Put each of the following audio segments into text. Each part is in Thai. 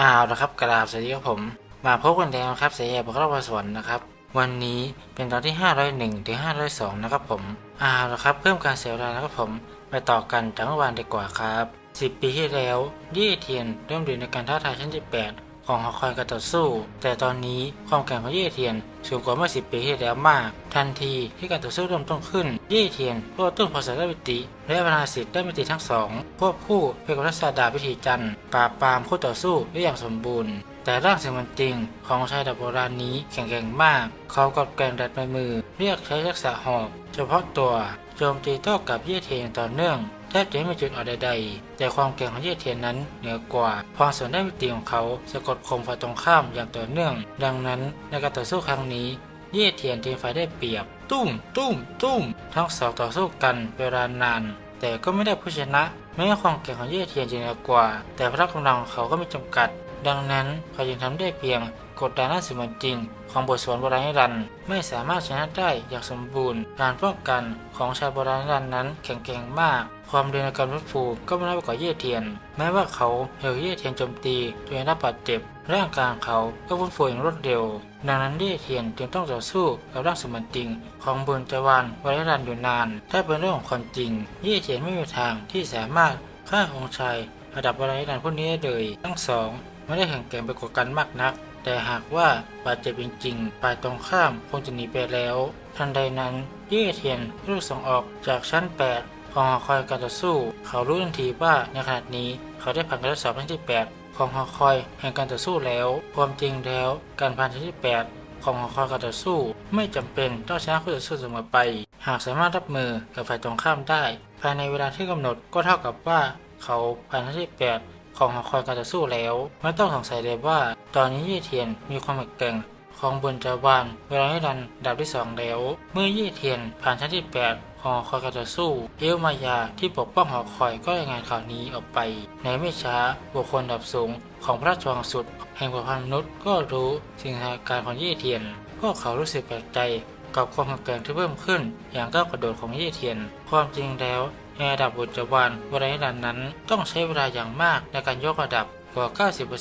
อ้าวนะครับกราบสวัสดีครับผม มาพบกันแล้วครับเสียบอกเล่าประสวนนะครับ วันนี้เป็นตอนที่ 501ถึง502 นะครับผมอ้าวนะครับเพิ่มการเสียเวลานะครับผม ไปต่อกันจากเมื่อวานดีกว่าครับ 10 ปีที่แล้วยี่เทียนเริ่มเรียนในการท้าทายชั้นที่8 ของหอคอยการต่อสู้ แต่ตอนนี้ความแข็งของเย่เทียนสูงกว่าเมื่อ 10 ปีที่แล้วมาก ทันทีที่การต่อสู้เริ่มต้นขึ้น เย่เทียนโลดต้นพอสารมิติ และพนาสิทธิ์ได้มิติทั้งสองควบคู่ไปกับรัศดาพิธีจันทร์ปราบปรามคู่ต่อสู้ได้อย่างสมบูรณ์แต่ร่างเสียงมันจริงของชายดับโบราณนี้แข็งแกร่งมาก เขากดแกงดัดมือ เรียกใช้ทักษะหอกเฉพาะตัว โจมตีโต้กับเย่เทียนต่อเนื่องแทบจะไม่มีจุดอ่อนใดๆ แต่ความเก่งของเย่เทียนนั้นเหนือกว่าพรสวรรค์ได้มิติของเขาสะกดคมฝ่ายตรงข้ามอย่างต่อเนื่อง ดังนั้นในการต่อสู้ครั้งนี้ เย่เทียนทีมฝ่ายได้เปรียบ ตุ้มตุ้มตุ้มทั้งสองต่อสู้กันเวลานาน แต่ก็ไม่ได้ผู้ชนะ แม้ความเก่งของเย่เทียนจะเหนือกว่า แต่พละกำลังของเขาก็มีจำกัด ดังนั้นเขาจึงทำได้เพียง กดดันหน้าสื่อมวลจริง ของบทสวดโบราณนิรันดร์ไม่สามารถชนะได้อย่างสมบูรณ์ การป้องกันของชายโบราณนิรันดร์นั้นแข็งแกร่งมาก ความเร็วในการวัดฟูก็ไม่น้อยไปกว่าเย่เทียน แม้ว่าเขาเฮลเย่เทียนโจมตีโดยรับบาดเจ็บ ร่างกายของเขาก็ฟุ้นฟูอย่างรวดเร็ว ดังนั้นเย่เทียนจึงต้องต่อสู้กับร่างสมบัติจริง ของบุญจวานวรนิรันต์อยู่นาน ถ้าเป็นเรื่องของความจริง เย่เทียนไม่มีทางที่สามารถฆ่าองค์ชายระดับวรนิรันดร์ผู้นี้ได้เลยทั้งสองไม่ได้แข่งแกร่งไปกว่ากันมากนัก แต่หากว่าบาดเจ็บจริงๆฝ่ายตรงข้ามคงจะหนีไปแล้ว ทันใดนั้นเย่เทียนลูกส่งออกจากชั้น 8 ของหอคอยการต่อสู้ เขารู้ทันทีว่าในขณะนี้เขาได้ผ่านการทดสอบชั้นที่ 8 ของหอคอยแห่งการต่อสู้แล้ว ความจริงแล้วการผ่านชั้นที่ 8ของหอคอยการต่อสู้ไม่จำเป็นต้องชนะคู่ต่อสู้เสมอไป หากสามารถรับมือกับฝ่ายตรงข้ามได้ ภายในเวลาที่กำหนดก็เท่ากับว่า เขาผ่านชั้นที่ 8 ของหอคอยการต่อสู้แล้ว ไม่ต้องสงสัยเลยว่า ตอนนี้เย่เทียนมีความแข็งแรงของบนจาวานเวลาให้ดันดับที่สองแล้ว เมื่อเย่เทียนผ่านชั้นที่ 8 ของหอคอยการต่อสู้ เอลมายาที่ปกป้องหอคอยก็รายงานข่าวนี้ออกไป ในไม่ช้าบุคคลระดับสูงของพระราชวังสุด แห่งประพันธ์มนุษย์ก็รู้สิ่งเหตุการของเย่เทียน พวกเขารู้สึกแปลกใจกับความแข็งแกร่งที่เพิ่มขึ้นอย่างก้าวกระโดดของเย่เทียน ความจริงแล้ว ในระดับบุจวานวรนิรันดร์นั้นต้องใช้เวลาอย่างมากในการยกระดับกว่า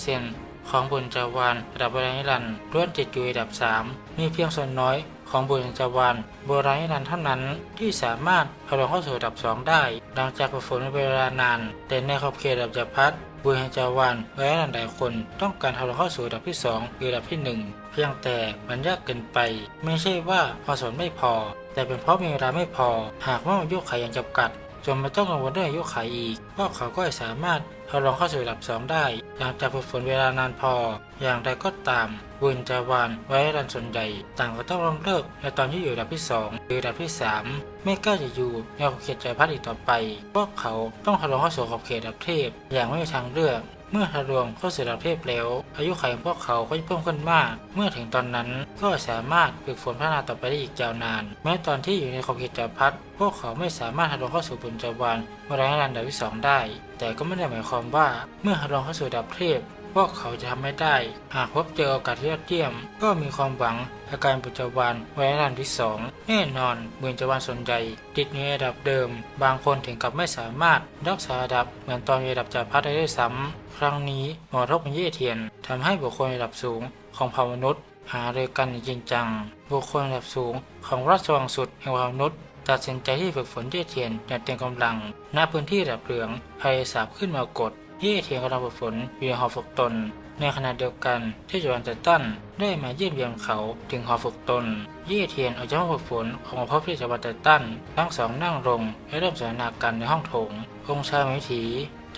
90%ของบุญจาวานระดับวรนิรันดร์ล้วนติดอยู่ระดับ 3 มีเพียงส่วนน้อยของบุญจาวานโบราณนิรันดร์เท่านั้นที่สามารถทะลงเข้าสู่ระดับ 2 ได้ หลังจากฝึกฝนเป็นเวลานาน แต่ในขอบเขตระดับจัพรรดิบุญจาวานวรนิรันดร์หลายคนต้องการทะลงเข้าสู่ระดับที่ 2 หรือระดับที่ 1 เพียงแต่มันยากเกินไป ไม่ใช่ว่าพอสอนไม่พอ แต่เป็นเพราะมีเวลาไม่พอ หากว่ามันยุคไขอย่างจำกัด จนไม่ต้องกังวลเรื่องอายุขัยอีกพวกเขาก็สามารถทดลองเข้าสู่ระดับ2ได้ หลังจากฝึกฝนเวลานานพอ อย่างไรก็ตามบุญจาวานไว้รันส่วนใหญ่ ต่างก็ต้องล้มเลิกในตอนที่อยู่ระดับที่ 2 หรือระดับที่ 3 ไม่กล้าจะอยู่ในขอบเขตใจพัดอีกต่อไป พวกเขาต้องทดลองเข้าสู่ขอบเขตระดับเทพอย่างไม่มีทางเลือก เมื่อทะลวงเข้าสู่ระดับเทพแล้ว อายุขัยของพวกเขาก็จะเพิ่มขึ้นมาก เมื่อถึงตอนนั้นก็สามารถฝึกฝนพัฒนาต่อไปได้อีกยาวนาน แม้ตอนที่อยู่ในขอบเขตจักรพรรดิพวกเขาไม่สามารถทะลวงเข้าสู่บุญจาวานวรายรันดับที่สองได้ แต่ก็ไม่ได้หมายความว่าเมื่อทะลวงเข้าสู่ระดับเทพพวกเขาจะทำไม่ได้ หากพบเจอโอกาสที่ยอดเยี่ยม ก็มีความหวังอาการบุญจาวานไว้ระดับที่สองแน่นอนบุญจาวานส่วนใหญ่ติดในระดับเดิม บางคนถึงกับไม่สามารถรักษาระดับเหมือนตอนระดับจักรพรรดิได้ด้วยซ้ำ ครั้งนี้หมอทบเป็นเย่เทียนทำให้บุคคลระดับสูงของเผ่ามนุษย์ หาเรือกันอย่างจริงจัง บุคคลระดับสูงของราชวังสุดแห่งเผ่ามนุษย์ตัดสินใจที่ฝึกฝนเย่เทียนอย่างเต็มกำลังณพื้นที่ระดับเหลืองพยายสาบขึ้นมากดเย่เทียนกำลังฝึกฝนอยู่ในหอฝึกตน ในขณะเดียวกันที่จวนแต่ตั้นได้มาเยี่ยมเยียมเขาถึงหอฝึกตน เย่เทียนออกจากห้องฝึกฝนออกมาพบที่จวนแต่ตั้นทั้งสองนั่งลงและเริ่มสนทนากันในห้องโถงองค์ชายมิถี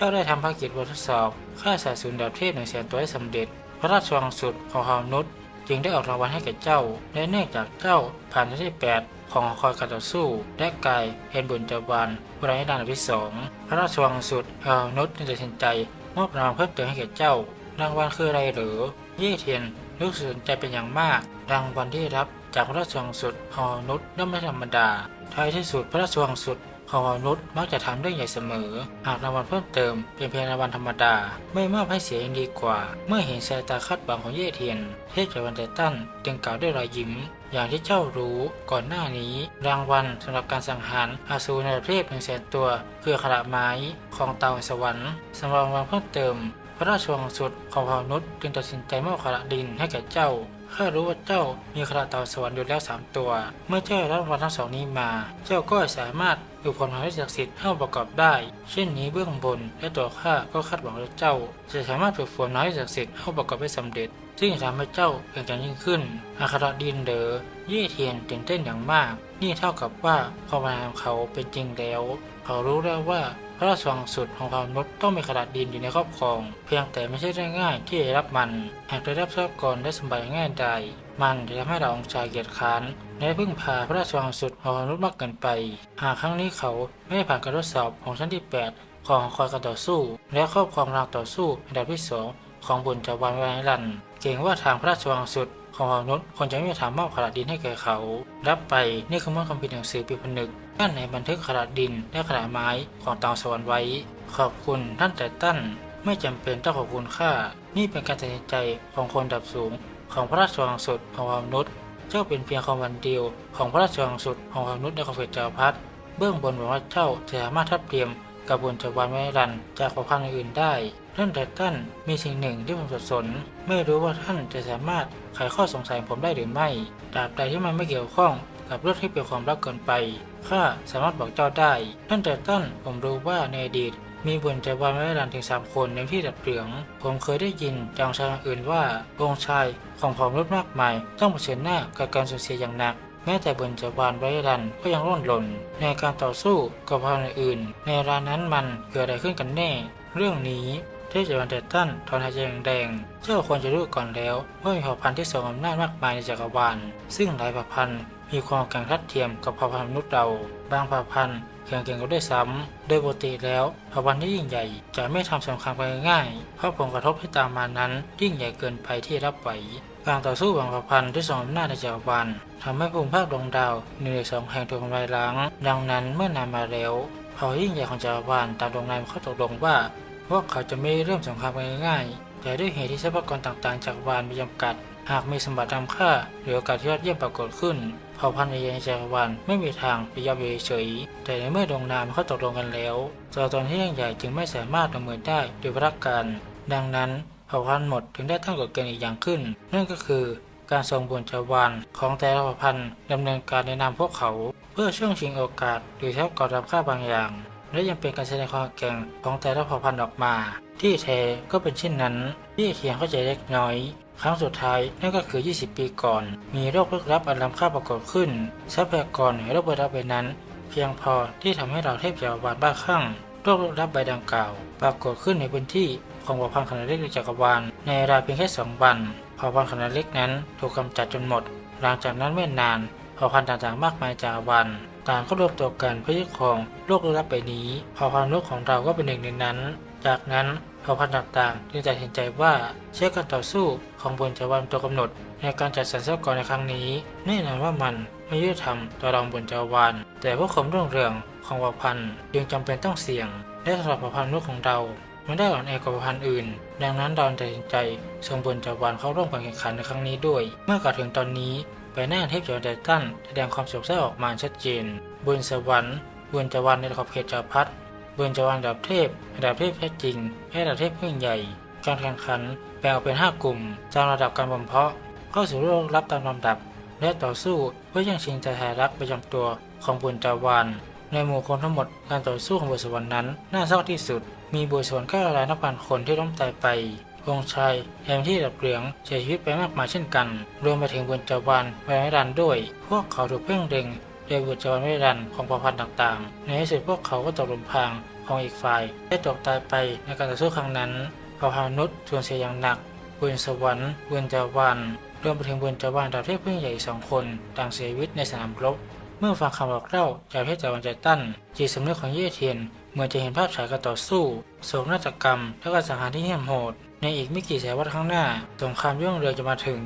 จ้าได้ทำภารกิจบททดสอบฆ่าสายสูนดาวเทพหนึ่งแสนตัวให้สำเร็จ พระราชวังสุดของมนุษย์จึงได้ออกรางวัลให้แก่เจ้า และเนื่องจากเจ้าผ่านที่8ของหอคอยการต่อสู้ และกายเห็นบุญจวานบรายดานอันดับที่สองพระราชวังสุดแห่งมนุษย์จึงตัดสินใจ มอบรางวัลเพิ่มเติมให้แก่เจ้า รางวัลคืออะไรหรือเย่เทียนรู้สึกสนใจเป็นอย่างมาก รางวัลที่รับจากพระราชวังสุดของมนุษย์ย่อมไม่ธรรมดาท้ายที่สุดพระราชวังสุด ขอมนุษย์มักจะทำเรื่องใหญ่เสมอ หากรางวัลเพิ่มเติมเป็นเพียงรางวัลธรรมดา ไม่มอบให้เสียยังดีกว่า เมื่อเห็นสายตาคาดหวังของเย่เทียน เทพจวันไตตันจึงกล่าวด้วยรอยยิ้ม อย่างที่เจ้ารู้ก่อนหน้านี้ รางวัลสำหรับการสังหารอาสูรในประเทศหนึ่งแสนตัว คือขระไม้ของเตาสวรรค์สำหรับรางวัลเพิ่มเติม พระราชวังสุดของพานุษย์จึงตัดสินใจมอบคาราดินให้แก่เจ้าข้ารู้ว่าเจ้ามีคาราเตาสวรรค์อยู่แล้วสามตัว เมื่อเจ้ารับรางวัลทั้งสองนี้มา เจ้าก็สามารถ ฝึกฝนความศักดิ์สิทธิ์เข้าประกอบได้ เช่นนี้เบื้องบนและตัวข้าก็คาดหวังว่าเจ้า จะสามารถฝึกฝนน้อยศักดิ์สิทธิ์เข้าประกอบได้สำเร็จ ซึ่งทำให้เจ้าเปลี่ยนแปลงยิ่งขึ้น อาคารดินเดอเย่เทียนตื่นเต้นอย่างมาก นี่เท่ากับว่าความาของเขาเป็นจริงแล้ว เขารู้แล้วว่า ระราชวังสุดของพานุษย์ต้องมีขนาดดินอยู่ในครอบครอง เพียงแต่ไม่ใช่เรื่องง่ายที่จะรับมัน หากได้รับทรัพยากรได้สมบัติง่ายใดมันจะทำให้เราองคชายเกียรติค้านและพึ่งพาพระราชวังสุดของพานุษย์มากเกินไป หากครั้งนี้เขาไม่ได้ผ่านการทดสอบของชั้นที่ 8 ของคอยการต่อสู้ และครอบครองรางต่อสู้อันดับที่สองของบุญจาวานวายรันเกรงว่าทางพระราชวังสุด ของมนุษย์คนจะไม่มีทางมอบขนาดดินให้แก่เขา รับไปนี่คือมอบคำพิมพ์หนังสือปีผนึกด้านในบันทึกขนาดดินและขนาดไม้ของตางสวรรค์ไว้ ขอบคุณท่านแต่ตั้นไม่จำเป็นต้องขอบคุณข้านี่เป็นการตัดสินใจของคนดับสูง ของพระราชวังสุดของมนุษย์เจ้าเป็นเพียงคำวันเดียวของพระราชวังสุดของมนุษย์ในคอนเฟเจ้าพัดเบื้องบนบอกว่าเจ้าจะสามารถทับเทียมกับบุญจาวานไว้รันจากเผ่าพันธ์อื่นได้ ท่านแต่ท่านมีสิ่งหนึ่งที่ผมสับสน ไม่รู้ว่าท่านจะสามารถไขข้อสงสัยผมได้หรือไม่ตราบใดที่มันไม่เกี่ยวข้องกับเรื่องที่เป็นความลับเกินไปข้าสามารถบอกเจ้าได้ ท่านแต่ท่านผมรู้ว่าในอดีตมีบุญจาวานไว้รันถึงสามคนในที่ดับเหลือง ผมเคยได้ยินจากชายอื่นว่าองค์ชายของผมรุ่นมากมาย ต้องเผชิญหน้ากับการสูญเสียอย่างหนัก แม้แต่บุญจาวานไว้รันก็ยังร่นหล่น ในการต่อสู้กับพลังอื่น ในเวลานนั้นมันเกิดอะไรขึ้นกันแน่ เรื่องนี้ ทพจวันเดตันถอนหายใจแรงๆเจ้าควรจะรู้ก่อนแล้วว่ามีเผ่าพันธุ์ที่ทรงอำนาจมากมายในจักรวาลซึ่งหลายเผ่าพันธุ์มีความแข่งทัดเทียมกับเผ่าพันธุ์มนุษย์เราบางเผ่าพันธุ์แข่งเก่งกันด้วยซ้ำโดยปกติแล้วเผ่าพันธุ์ที่ยิ่งใหญ่จะไม่ทำสงครามกันง่ายเพราะผลกระทบที่ตามมานั้นยิ่งใหญ่เกินไปที่รับไหวการต่อสู้ของเผ่าพันธุ์ที่ทรงอำนาจในจักรวาลทำให้ภูมิภาคดวงดาวหนึ่งสองแห่งถูกทำลายล้าง ดังนั้นเมื่อนานมาแล้วเผ่ายิ่งใหญ่ของจักรวาลตามดวงนายเขาตกลงว่า วกเขาจะไม่เริ่มสงครามง่ายๆแต่ด้วยเหตุที่ทรัพยากรต่างๆ จากวาลมีจำกัด หากมีสมบัตินำค่า หรือโอกาสที่ยอดเยี่ยมปรากฏขึ้นเผ่าพันธุ์ในจักรวาลไม่มีทางไปยอมอยู่เฉยๆแต่ในเมื่อดวงนามเขาตกลงกันแล้วตัวตนที่ยิ่งใหญ่จึงไม่สามารถดำเนินได้โดยพระการ ดังนั้นเผ่าพันธุ์หมดถึงได้ตั้งกฎเกณฑ์อีกอย่างขึ้น นั่นก็คือการทรงบุญจาวานของแต่ละเผ่าพันธุ์ดำเนินการในนามพวกเขา เพื่อช่วงชิงโอกาสหรือเท่ากับรับค่าบางอย่าง และยังเป็นการแสดงความแกร่งของแต่ละเผ่าพันธุ์ออกมา ที่แท้ก็เป็นเช่นนั้น ที่เทียงเข้าใจเล็กน้อย ครั้งสุดท้ายนั่นก็คือ 20 ปีก่อน มีโรคลึกลับอันล้ำค่าปรากฏขึ้นทรัพยากรในโรคใบรับใบนั้น เพียงพอที่ทำให้เราเทพจักรวาลบ้าคลั่งโรคลึกลับใบดังกล่าว ปรากฏขึ้นในพื้นที่ของเผ่าพันธุ์ขนาดเล็กในจักรวาลในเวลาเพียงแค่สองวันเผ่าพันธุ์ขนาดเล็กนั้นถูกกำจัดจนหมด หลังจากนั้นไม่นานเผ่าพันธุ์ต่างๆมากมายจากรวัน ต่างก็รวมตัวกันเพื่อยึดครองโลกลึกลับใบนี้เผ่าพันธุ์นกของเราก็เป็นหนึ่งในนั้น จากนั้นเผ่าพันธุ์ต่างๆจึงตัดสินใจว่าใช้การต่อสู้ของบนจักรวาลตัวกำหนด ในการจัดสรรทรัพยากรในครั้งนี้ แน่นอนว่ามันไม่ยุติธรรมต่อเราบนจักรวาลแต่พื่อความรุ่งเรืองของเผ่าพันธุ์จึงจำเป็นต้องเสี่ยงและสำหรับเผ่าพันธุ์นกของเรามันได้อ่อนแอกว่าเผ่าพันธุ์อื่น ดังนั้นเราตัดสินใจส่งบนจักรวาลเข้าร่วมการแข่งขันในครั้งนี้ด้วย เมื่อกล่าวถึงตอนนี้ ใบหน้าเทพจอร์แดตันแสดงความโศกเศร้าออกมาชัดเจนบนสวรรค์บนจวาลในขอบเขตจักรพรรดิบนจวาลระดับเทพระดับเทพแท้จริงและระดับเทพผู้ยิ่งใหญ่ การแข่งขันแบ่งออกเป็น 5 กลุ่มตามระดับการบ่มเพาะ เข้าสู่โลกรับตามลำดับ และต่อสู้เพื่อแย่งชิงใจไทยรักประจำตัวของบุญจาวานในหมู่คนทั้งหมดการต่อสู้ของบุญสวรรค์นั้นน่าเศร้าที่สุด มีบุญสวรรค์เก้าล้านนับพันคนที่ล้มตายไป องชายแห่งที่ดับเหลืองเสียชีวิตไปมากมายเช่นกัน รวมไปถึงบุญจาวานไวรันด้วย พวกเขาถูกเพ่งเล็งโดยบุญจาวานไวรันของเผ่าพันธ์ต่างๆ ในที่สุดพวกเขาก็ตกหลุมพรางของอีกฝ่ายได้ตกตายไปในการต่อสู้ครั้งนั้นเผ่าพันธุ์มนุษย์สูญเสียอย่างหนัก บุญสวรรค์บุญจาวานรวมไปถึงบุญจาวานดาวเทพเพึ่องใหญ่สองคนต่างเสียชีวิตในสนามรบเมื่อฟังคำบอกเล่าจากเทพจาวานใจตั้นจิตสำนึกของเย่เทียน เหมือนจะเห็นภาพฉายการต่อสู้โศกนาฏกรรม และการสังหารที่เหี้ยมโหด ในอีกไม่กี่แสนวันข้างหน้า สงครามยุ่งเรือจะมาถึง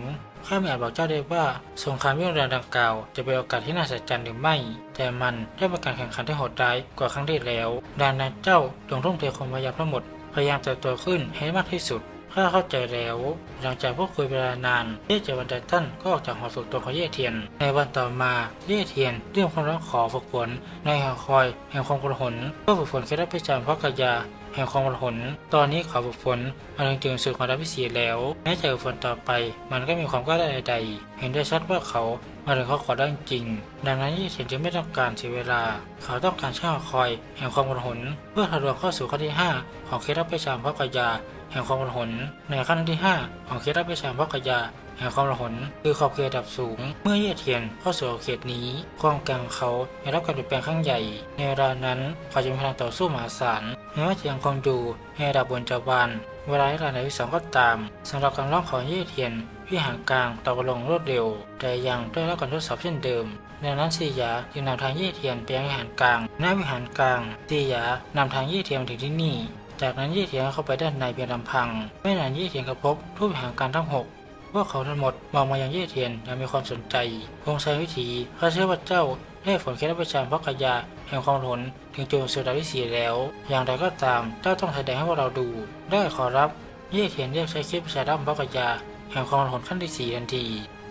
ข้าไม่อาจบอกเจ้าได้ว่าสงครามยุ่งเรือดังกล่าว จะเป็นโอกาสที่น่าสัจจันหรือไม่ แต่มันได้เป็นการแข่งขันที่โหดร้ายกว่าครั้งที่แล้ว ดังนั้นเจ้าจงทุ่มเทความพยายามทั้งหมดพยายามเติบโตขึ้นให้มากที่สุด ข้าเข้าใจแล้ว หลังจากพูดคุยเวลานาน เย่เจวันไดตันก็ออกจากหอฝึกตัวของเย่เทียน ในวันต่อมา เย่เทียนเรียกความร้องขอฝึกฝนในหอคอย แห่งความกระหนเพื่อฝึกฝนเคล็ดลับพิจารณ์เพระกายาแห่งความหน ตอนนี้เขาฝึกฝนมาถึงจุดสุดของดาบพิเศษแล้ว แม้จะฝึกฝนต่อไป มันก็มีความกล้าได้ใดๆ เห็นได้ชัดว่าเขามาถึงเขาขอได้จริง ดังนั้นยี่เทียนจึงไม่ต้องการเสียเวลา เขาต้องการช่างคอย แห่งความหน เพื่อทะลวงเข้าสู่ขั้นที่ 5 ของเคล็ดลับประชามพระกยา แห่งความหนในขั้นที่ 5 ของเคล็ดลับประชามพระกยาแห่งความหนคือขอบเขตระดับสูง เมื่อเย่เทียนเข้าสู่เขตนี้ความแกร่งเขาได้รับการเปลี่ยนแปลงครั้งใหญ่ ในเวลานั้นเขาจะมีพลังต่อสู้มหาศาลแม้ว่าจะยังคงอยู่ในระดับบนจักรวาลเวลาที่ระดับที่สองก็ตามสำหรับการร้องของเย่เทียนวิหารกลางต่อลงรวดเร็ว แต่ยังได้รับการทดสอบเช่นเดิมดังนั้นซียาจึงนำทางเย่เทียนไปยังวิหารกลาง หน้าวิหารกลางซียานำทางเย่เทียนถึงที่นี่ จากนั้นเย่เทียนเข้าไปด้านในเพียงลำพัง ไม่นานเย่เทียนก็พบทูตวิหารกางทั้งหกพวกเขาทั้งหมดมองมายังเย่เทียนอย่างมีความสนใจคงใช้วิธีเขาเชื่อว่าเจ้าได้ฝนเคล็ดประชามพระกยาแห่งความหนถึงจุดสุดาวิสีแล้ว อย่างไรก็ตามเจ้าต้องแสดงให้พวกเราดู ได้ขอรับเย่เทียนเรียกใช้เคล็ดประชาดัมพระกยาแห่งความหนขั้นที่สี่ทันที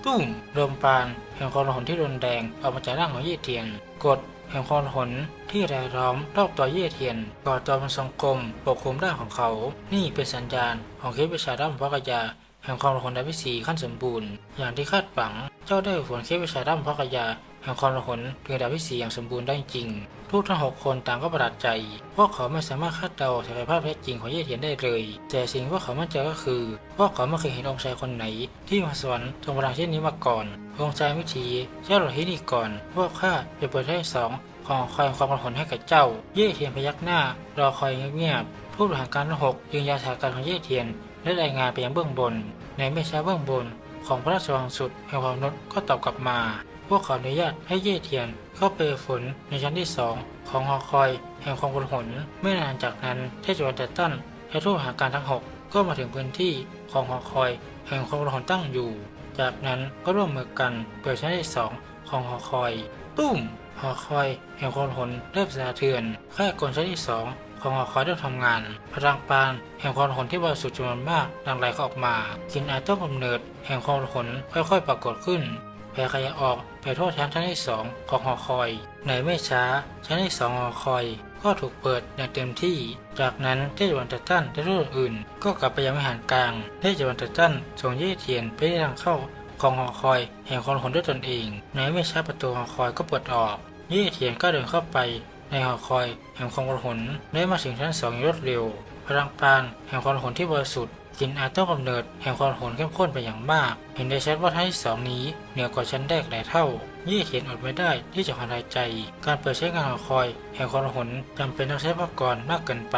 ตุ้มลมปานแห่งความหนที่รุนแรงออกมาจากร่างของเย่เทียน กด แห่งความหนที่รายล้อมรอบตัวเย่เทียนก่อตัวเป็นทรงกลมปกคลุมร่างของเขา นี่เป็นสัญญาณของเคล็ดประชาดัมพระกยาแห่งความละหนดาวิสีขั้นสมบูรณ์ อย่างที่คาดหวัง เจ้าได้ฝนเคล็ดวิชาด้ามพระกยาแห่งความละหนถึงดาวิสีอย่างสมบูรณ์ได้จริงทุกทั้งหกคนต่างก็ประหลาดใจ พวกเขาไม่สามารถคาดเดาศักยภาพแท้จริงของเย่เทียนได้เลย แต่สิ่งที่พวกเขามั่นใจก็คือ พวกเขาไม่เคยเห็นองค์ชายคนไหน ที่มาสวรรค์ทรงพลังเช่นนี้มาก่อน องค์ชายวิธีเจ้าหลอที่นี่ก่อน พวกข้าจะเปิดให้สองของคอยความละหนให้กับเจ้า เย่เทียนพยักหน้า รอคอยเงียบๆผู้บริหารการทั้งหกยืนยันสถานการณ์ของเย่เทียนและรายงานไปยังเบื้องบน ในไม่ช้าเบื้องบน ของพระราชวังสุดแห่งความนุษย์ก็ตอบกลับมา พวกเขาอนุญาตให้เย่เทียนเข้าไปฝนในชั้นที่สองของหอคอยแห่งความกลหนไม่นานจากนั้นเทศบาลแต่ตั้นและทูตหาการทั้งหกก็มาถึงพื้นที่ของหอคอย แห่งความกลหนตั้งอยู่ จากนั้นก็ร่วมมือกันเปิดชั้นที่สองของหอคอย ตุ้มหอคอยแห่งความกลหนเริ่มสะเทือนแค่กลชั้นที่สองของหอคอยเริ่มทำงาน พลังปานแห่งความหนที่บริสุทธิ์จำนวนมากดังไหลเขาออกมากินอาต้นกำเนิดแห่งความหนค่อยๆ ปรากฏขึ้นแผ่ขยายออกไปทั่วชั้นชั้นที่สองของหอคอย ในไม่ช้าชั้นที่สองหอคอย ก็ถูกเปิดอย่างเต็มที่ จากนั้นเทศบาลตัตันและรุ่นอื่น ก็กลับไปยังวิหารกลางเทศบาลตัตันส่งเย่เทียนไปที่ทางเข้าของหอคอยแห่งความหนด้วยตนเองในไม่ช้าประตูหอคอยก็เปิดออก เย่เทียนก็เดินเข้าไปในหอคอยแห่งความกลหนได้มาถึงชั้นสองอย่างรวดเร็ว พลังปานแห่งความหนที่บริสุทธิ์กินอาต้นกำเนิดแห่งความหนเข้มข้นไปอย่างมาก เห็นได้ชัดว่าชั้นที่สองนี้เหนือกว่าชั้นแรกหลายเท่า ยี่เขียนอดไม่ได้ที่จะหายใจ การเปิดใช้งานหอคอย แห่งความหนจำเป็นต้องใช้อุปกรมากเกินไป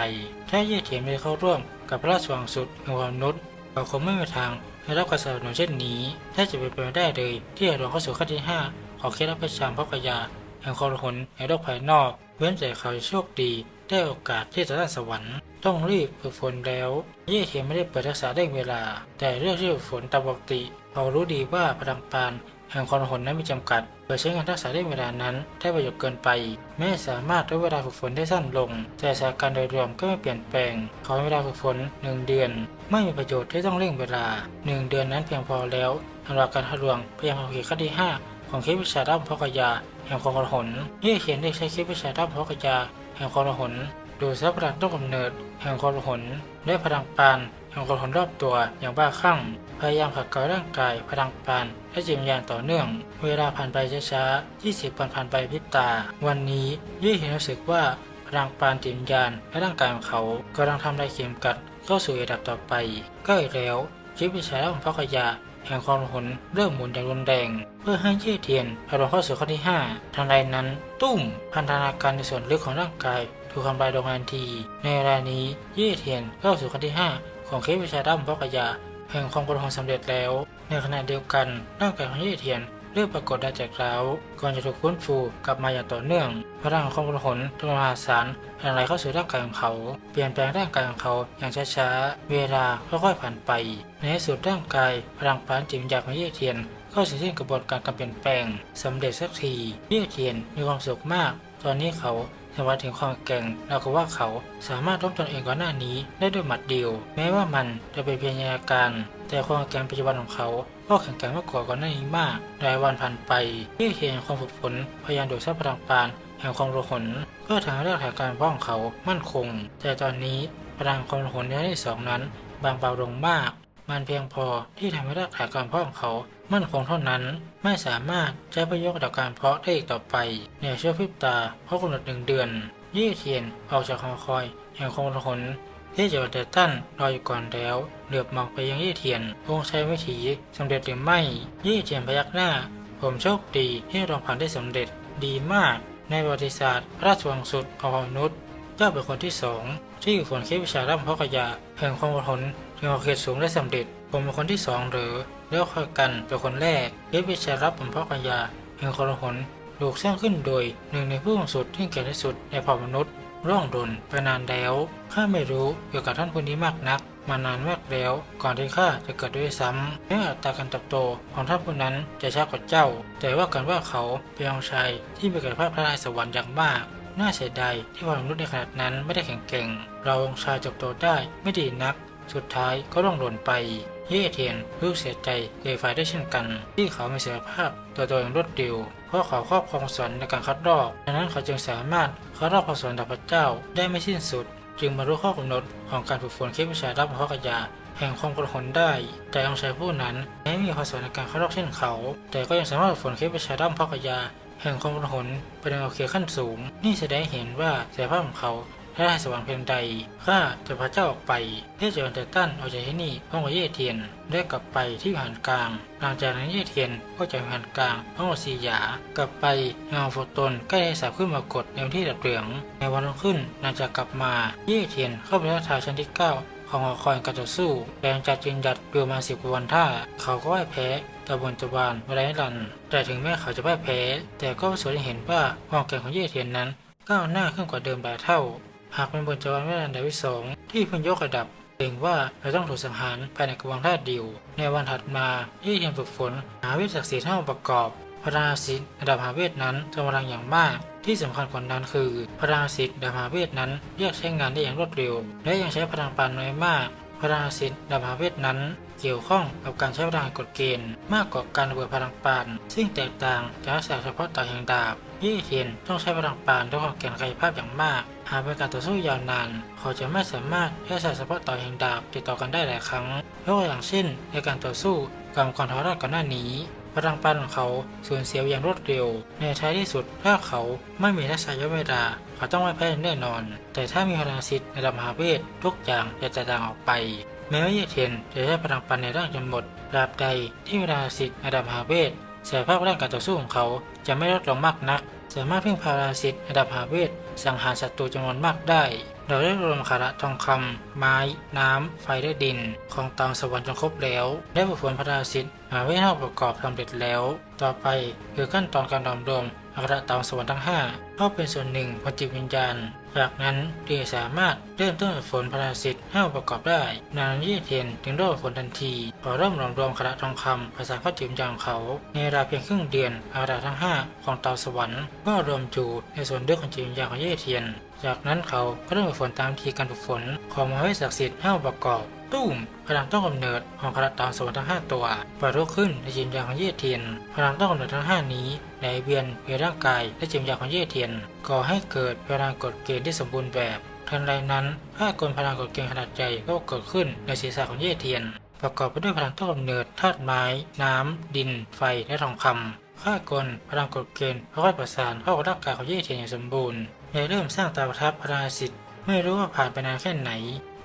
ถ้ายี่เขียนไม่เข้าร่วมกับพระราชวังสุดแห่งความนุษย์เราคงไม่มีทางได้รับการสนับสนุนเช่นนี้ถ้าจะเป็นไปไม่ได้เลยที่จะลงเข้าสู่ขั้นที่ห้าของเคล็ดลับประชามพระกยา แห่งความหนในโลกภายนอกเว้นแต่เขาโชคดีได้โอกาสที่จะได้สวรรค์ ต้องรีบฝึกฝนแล้ว เย่เทียนไม่ได้เปิดทักษะเร่งเวลา แต่เรื่องที่ฝึกฝนตามปกติเขารู้ดีว่าพลังปาน แห่งความหนนั้นมีจำกัดเปิดใช้งานทักษะเร่งเวลานั้นได้ประโยชน์เกินไป แม้สามารถลดเวลาฝึกฝนได้สั้นลง แต่สถานการณ์โดยรวมก็ไม่เปลี่ยนแปลงขามีเวลาฝึกฝนหนึ่งเดือน ไม่มีประโยชน์ที่ต้องเร่งเวลาหนึ่งเดือนนั้นเพียงพอแล้วสำหรับการทะลวงไปยังภารกิจขั้นที่ห้าของเคสวิชาด้ามพกยาแห่งความกระหนเย่เขียนได้ใช้เคสวิชาด้ามพกยา แห่งความหนดูทรัพลังต้นกำเนิด แห่งความกระหนได้พลังปาน แห่งความกระหนรอบตัวอย่างบ้าคลั่ง พยายามขัดเกลาร่างกาย พลังปานและจิตวิญญาณต่อเนื่อง เวลาผ่านไปช้าๆ20วันผ่านไปพริบตา วันนี้เย่เห็นรู้สึกว่าพลังปานจิตวิญญาณและร่างกายของเขากำลังทำลายเข็มกัดเข้าสู่ระดับต่อไปใกล้แล้วจิตวิชาและพกยาแห่งความหนเริ่มหมุนอย่างรุนแรง เพื่อให้เย่เทียนพลงเข้าสู่ข้อที่ 5ทันใดนั้น ตุ้มพันธนาการในส่วนลึกของร่างกายถูกทำลายลงทันที ในเวลานี้เย่เทียนเข้าสู่ข้อที่ 5 ของเคสวิชาดัมพกยา แห่งความกระหนสำเร็จแล้ว ในขณะเดียวกันร่างกายของเย่เทียนเริ่มปรากฏได้จากร้าวก่อนจะถูกฟื้นฟูกลับมาอย่างต่อเนื่องพลังของความกระหนจำนวนมหาศาลหลั่งไหลเข้าสู่ร่างกายของเขา เปลี่ยนแปลงร่างกายของเขาอย่างช้าๆ เวลาค่อยๆผ่านไป ในที่สุดร่างกายพลังปานจิตวิญญาณของเย่เทียนเข้าสู่สิ้นกระบวนการการเปลี่ยนแปลงสำเร็จสักทีเย่เทียนมีความสุขมาก ตอนนี้เขา สัมผัสถึงความแกร่งแล้วก็ว่าเขาสามารถล้มตนเองก่อนหน้านี้ได้ด้วยหมัดเดียว แม้ว่ามันจะเป็นเพียงอาการ แต่ความแกร่งปัจจุบันของเขาก็แข็งแกร่งมากกว่าก่อนหน้านี้มากหลายวันผ่านไปเย่เทียนความฝึกฝนพยายามดูดซับพลังปานแห่งความระหนเพื่อทางเลือกแห่งการป้องเขามั่นคง แต่ตอนนี้พลังความระหนในที่สองนั้น บางเบาลงมาก มันเพียงพอที่ทำให้รากฐานการเพาะของเขา มั่นคงเท่านั้น ไม่สามารถใช้ประโยชน์ต่อการเพาะได้อีกต่อไปในช่วพริบตาเพราะกำหนดหนึ่งเดือน ยี่เทียนออกจากหอคอยแห่งความระหนที่จะวันเดตันรออยู่ก่อนแล้ว เหลือบมองไปยังยี่เทียนคงใช้วิถีสำเร็จหรือไม่ ยี่เทียนพยักหน้า ผมโชคดีที่รองผ่านได้สำเร็จดีมาก ในประวัติศาสตร์พระราชวังสุดของมนุษย์เจ้าเป็นคนที่สองที่อยู่ฝนคิดวิชาร่ำเพาะกยาแห่งความอดทนถึงเอาเขตสูงได้สำเร็จ ผมเป็นคนที่สองหรือแล้วค่อยกันเป็นคนแรกคิดวิชารับผมพาะกยาแห่งความอดทนถูกสร้างขึ้นโดยหนึ่งในผู้สูงสุดที่เก่งที่สุดในเผ่ามนุษย์ ร่องดนไปนานแล้วข้าไม่รู้เกี่ยวกับท่านผู้นี้มากนัก มานานมากแล้ว ก่อนที่ข้าจะเกิดด้วยซ้ำแม้อัตราการเติบโตของท่านผู้นั้นจะช้ากว่าเจ้า แต่ว่ากันว่าเขาเป็นองชายที่มีกายภาพพระราชสวรรค์อย่างมากน่าเสียดายที่ความมนุษย์ในขนาดนั้นไม่ได้แข็งแกร่ง เราองชายเติบโตได้ไม่ดีนัก สุดท้ายก็ร่องหล่นไป เย่เทียนรู้เสียใจเกยไฟได้เช่นกัน ที่เขาไมีศักยภาพตัวโดยอย่างรวดเร็วเพราะเขาครอบครองสวรรค์ในการคัดลอกดังนั้นเขาจึงสามารถคัดลอกพระสวรรค์พระเจ้าได้ไม่สิ้นสุด จึงบรรลุข้อกำหนดของการฝึกฝนเคลมวิชารับพระกยาแห่งความกระหนได้ แต่องค์ชายผู้นั้นแม้มีพระสวรรค์ในการคัดลอกเช่นเขา แต่ก็ยังสามารถฝึกฝนเคลมวิชารับพระกยาแห่งความกระหนไปในเอเขียขั้นสูง นี่แสดงเห็นว่าศักยภาพของเขา ถ้าได้สวรรค์เพียงใดข้าจะพาเจ้าออกไปเพื่อจะวันแต่ตั้นออกจากที่นี่พร้อมกับเย่เทียนได้กลับไปที่วิหารกลาง หลังจากนั้นเย่เทียนก็จากวิหารกลางพร้อมกับสีหยากลับไปเงาโฟตนใกล้ได้สาบขึ้นมากดในวันที่ดับเหลือง ในวันรุ่งขึ้นหลังจากกลับมาเย่เทียนเข้าไปทักทายชั้นที่เก้าของหอคอยการต่อสู้แรงจัดจึงดัดเรือมาสิบกวันท่า เขาก็พ่ายแพ้ตะบนตะบานมาได้ลัน แต่ถึงแม้เขาจะพ่ายแพ้ แต่ก็ประสบได้เห็นว่าความแก่งของเย่เทียนนั้นก้าวหน้าขึ้นกว่าเดิมหลายเท่า หากเป็นบนจวันเวลาดาวิสองที่เพิ่งยกระดับเกรงว่าเราต้องถูกสังหารภายในกระบวนท่าเดียวในวันถัดมาที่เทียนฝึกฝน หาวิทยาศักดิ์ศรีเท่าประกอบพระราศิษย์ระดับหาเวทนั้นทรงพลังอย่างมาก ที่สำคัญกว่านั้นคือพระราศิษย์ระดับหาเวทนั้นเรียกใช้งานได้อย่างรวดเร็ว และยังใช้พลังปานน้อยมาก พระราศิษย์ระดับหาเวทนั้นเกี่ยวข้องกับการใช้พลังกฎเกณฑ์ มากกว่าการระเบิดพลังปาน ซึ่งแตกต่างจากทักษะเฉพาะต่อแห่งดาบ ยี่เทียนต้องใช้พลังปานด้วยความแข็งกายภาพอย่างมาก หากเป็นการต่อสู้ยาวนาน เขาจะไม่สามารถใช้ทักษะเฉพาะต่อแห่งดาบติดต่อกันได้หลายครั้งยกตัวอย่างเช่น ในการต่อสู้กับมังกรทอราชก่อนหน้านี้พลังปานของเขาสูญเสียอย่างรวดเร็ว ในท้ายที่สุดถ้าเขาไม่มีทักษะย่อเวลาเขาต้องไม่แพ้แน่นอน แต่ถ้ามีพลังสิทธิ์ระดับมหาเวททุกอย่างจะแตกต่างออกไป แม้ว่าเยเทียนจะใช้พลังปันในร่างจนหมดราบใดที่เวลาสิทธิ์ระดับมหาเวท ศักยภาพร่างการต่อสู้ของเขาจะไม่ลดลงมากนัก สามารถพึ่งพาราสิทธิ์ระดับหาเวทสังหารศัตรูจำนวนมากได้ เราได้รวมคาระทองคำไม้ น้ำไฟและดิน ของตามสวรรค์จนครบแล้ว ได้ฝึกฝนพระราสิทธิ์มหาเวทให้ประกอบสำเร็จแล้ว ต่อไปคือขั้นตอนการดอมรวมอัคระตามสวรรค์ทั้งห้าเข้าเป็นส่วนหนึ่งของจิตวิญญาณ จากนั้นเดียสามารถเริ่มต้นฝนพระราสิทธิ์ให้ประกอบได้ นานยี่เทียนจึงริ่มฝึกฝนทันทีพอเริ่มรวมรวมคณะทองคำภาษาข้อจิมจางเขา ในเวลาเพียงครึ่งเดือนอาราทั้งห้าของเตาสวรรค์ก็รวมจูดในส่วนเลือของจิมยาของเย่เทียน จากนั้นเขาก็เริ่มฝนตามทีการฝึกฝนของมหาวิศักดิ์สิทธิ์ให้ประกอบ ตุ้มพลังต้องกำเนิดของคณะตามสวรรค์ทั้ง5ตัวปรากฏขึ้นในจิตวิญญาณของเย่เทียน พลังต้องกำเนิดทั้ง5นี้ไหลเวียนในร่างกายและจิตวิญญาณของเย่เทียนก่อให้เกิดพลังกฎเกณฑ์ที่สมบูรณ์แบบทันใดนั้นถ้ากลพลังกฎเกณฑ์ขนาดใหญ่ก็เกิดขึ้นในศีรษะของเย่เทียน ประกอบไปด้วยพลังต้องกำเนิดธาตุไม้ น้ำ ดิน ไฟและทองคำข้ากลพลังกฎเกณฑ์ค่อยๆประสานเข้ากับร่างกายของเย่เทียนอย่างสมบูรณ์ได้เริ่มสร้างตาประทับพระราสิทธิ์ไม่รู้ว่าผ่านไปนานแค่ไหน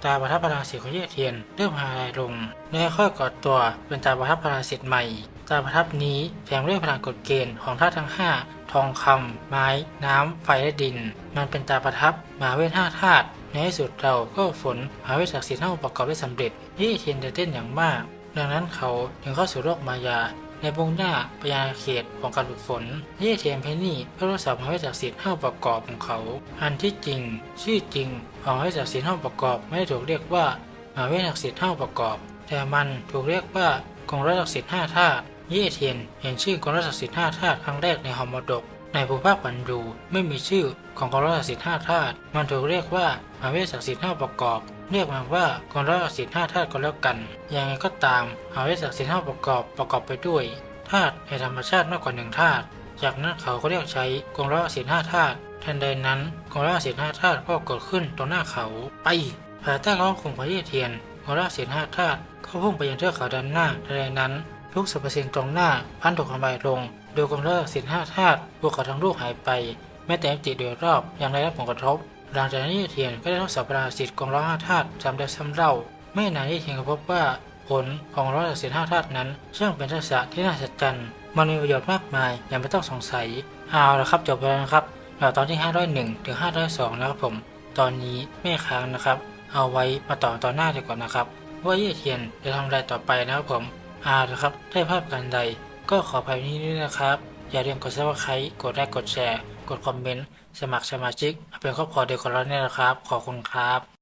ตาประทับพระราสิทธิ์ของเย่เทียนเริ่มหายลงและค่อยกอดตัวเป็นตาประทับพระราสิทธิ์ใหม่ ตาประทับนี้แฝงด้วยพลังกฎเกณฑ์ของธาตุทั้ง 5 ทองคำไม้ น้ำไฟและดิน มันเป็นตาประทับมาเวทห้าธาตุในที่สุดเราก็ฝนมหาเวทศักดิ์สิทธิ์ให้งค์ประกอบได้สำเร็จเย่เทียนเต้นอย่างมาก ดังนั้นเขาจึงเข้าสู่โลกมายา ในวงหน้าปยาเขตของการฝึกฝนเย่เทียนเพนนี่เพื่อทดสอบมหาวิทยาลัยศิษย์ห้าประกอบของเขา อันที่จริง ชื่อจริงของมหาวิทยาลัยศิษย์ห้าประกอบไม่ได้ถูกเรียกว่ามหาวิทยาลัยศิษย์ห้าประกอบ แต่มันถูกเรียกว่ากองรัศักดิ์สิทธิ์ห้าธาตุเย่เทียนเห็นชื่อกองรัศักดิ์สิทธิ์ห้าธาตุครั้งแรกในหอมดกในภูภาคปันดูไม่มีชื่อของกองรัศักดิ์สิทธิ์ห้าธาตุมันถูกเรียกว่ามหาวิทยาลัยศักดิ์สิทธิ์ห้าประกอบ เรียกมันว่ากองรัฐศักดิ์สิทธิ์ห้าธาตุก็แล้วกัน ยังไงก็ตามมหาวิทยาลัยศักดิ์สิทธิ์ห้าประกอบประกอบไปด้วยธาตุในธรรมชาติมากกว่าหนึ่งธาตุ จากนั้นเขาก็เรียกใช้กองร้อยสินห้าธาตุทันใดนั้นกองราชสิทธิ์ห้าธาตุก็เกิดขึ้นตรงหน้าเขาไปภายใต้ล้อมของพระเยเทียนกองราชสิทธิ์ห้าธาตุก็พุ่งไปยังเทือกเขาด้านหน้าทันใดนั้นทุกสรรพสิ่งตรงหน้าพันถูกทำลายลง โดยกองราชสิทธิ์ห้าธาตุพวกเขาทั้งลูกหายไป แม้แต่มิตโดยรอบยังได้รับผลกระทบ หลังจากนั้นเทียนก็ได้ทดสอบพลังสิทธิ์กองร้อยห้าธาตุซ้ำแล้วซ้ำเล่า ไม่นานเยเทียนก็พบว่าผลของร้อยสิทธิ์ห้าธาตุนั้นช่างเป็นทักษะที่น่าสัศจรรย์มันมีประโยชน์มากมายอย่างไม่ต้องสงสัยเอาละครับจบไปแล้วนะครับเราตอนที่ 501 ถึง 502 แล้วครับผม ตอนนี้ไม่ค้างนะครับ เอาไว้มาต่อตอนหน้าดีกว่านะครับ ว่าเย่เทียนจะทำอะไรต่อไปนะครับผมอาละครับได้ภาพการใด ก็ขอภัยนี้ด้วยนะครับ อย่าลืมกด subscribe กดไลค์กดแชร์ กดคอมเมนต์ สมัครสมาชิกเป็นครอบครัวเดียวกันแล้วเนี่ยนะครับ ขอบคุณครับ